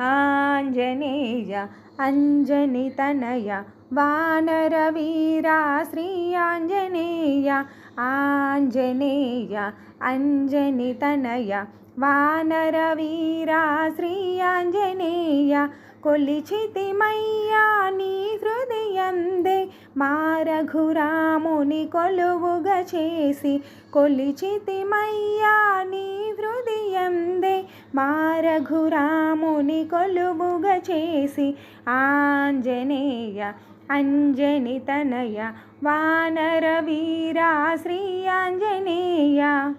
आञ्जनेय अञ्जनितनय वानरवीरा वानर आञ्जनेय श्रियाञ्जनेया आञ्जनेया अञ्जनी तनयया वानर वीरा మా రఘురాముని కొలువుగా చేసి కొలిచితిమయ్యా నీ హృదయందే. మా రఘురాముని కొలువుగా చేసి ఆంజనేయ అంజని తనయ వానర వీరా శ్రీ ఆంజనేయ.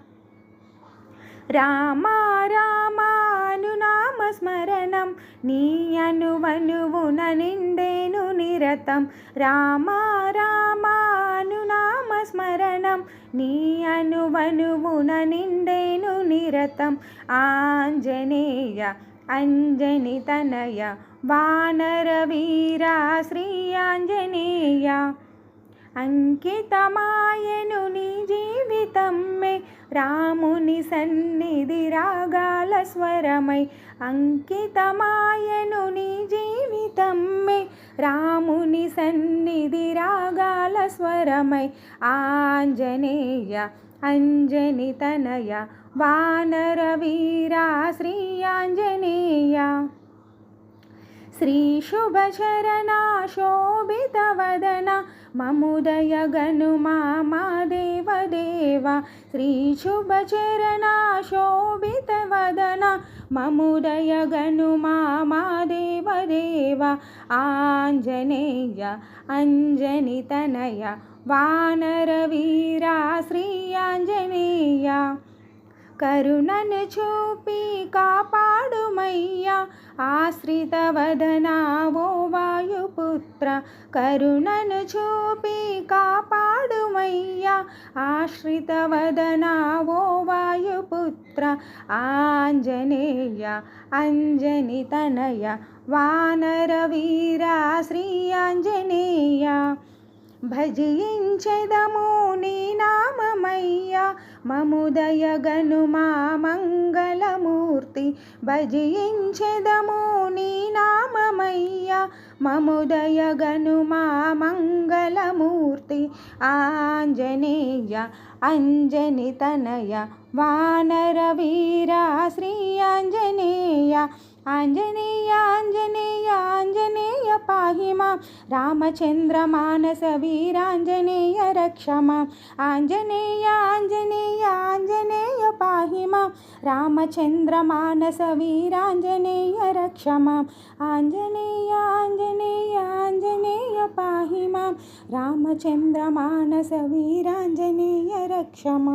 రామ రామానునామస్మరణం నీ అనువనువున నిన్న నిరతం రామ రామానునామ స్మరణం. నీ అనువనువున నిండేను నిరతం ఆంజనేయ అంజని తనయ. వానర వీరా శ్రీ ఆంజనేయ. అంకితమాయను నీ జీవితమ్మే. రాముని సన్నిధి రాగాల స్వరమై. అంకితమాయను నీ జీవితం రాముని సన్నిధి రాగాల స్వరమై ఆంజనేయ అంజని తనయ వానర వీరా శ్రీ ఆంజనేయ. శ్రీ శుభచరణ శోభిత వదన మముదయ గను మా దేవదేవ శ్రీ శుభచరణ శోభిత వదన. మముదయ గను మా దేవదేవ ఆంజనేయ అంజనితనయ వానర వీరా శ్రీ ఆంజనేయ. కరుణను చూపి కాపాడు ఆశ్రితవదనావో వాయుపుత్ర కరుణను చూపి కాపాడుమయ్యా. ఆశ్రితవదనావో వాయుపుత్ర ఆంజనేయ అంజని తనయ వానర శ్రీ ఆంజనేయ. భజించెదము నీ మముదయగను మా మంగళమూర్తి. భజించెదము నీ నామమయ్యా. మముదయగను మా మంగళమూర్తి. ఆంజనేయ అంజని తనయ. వానర శ్రీ ఆంజనేయ. ఆంజనేయ ఆంజనేయ ఆంజనేయ రామచంద్ర మానస వీరాంజనేయ రక్షమ. ఆంజనేయ ఆంజనేయ ఆంజనేయ పాహి రామచంద్ర మానస వీరాంజనేయ రక్షమ. ఆంజనేయ ఆంజనేయ ఆంజనేయ పాహి రామచంద్ర మానస వీరాంజనేయ రక్షమ.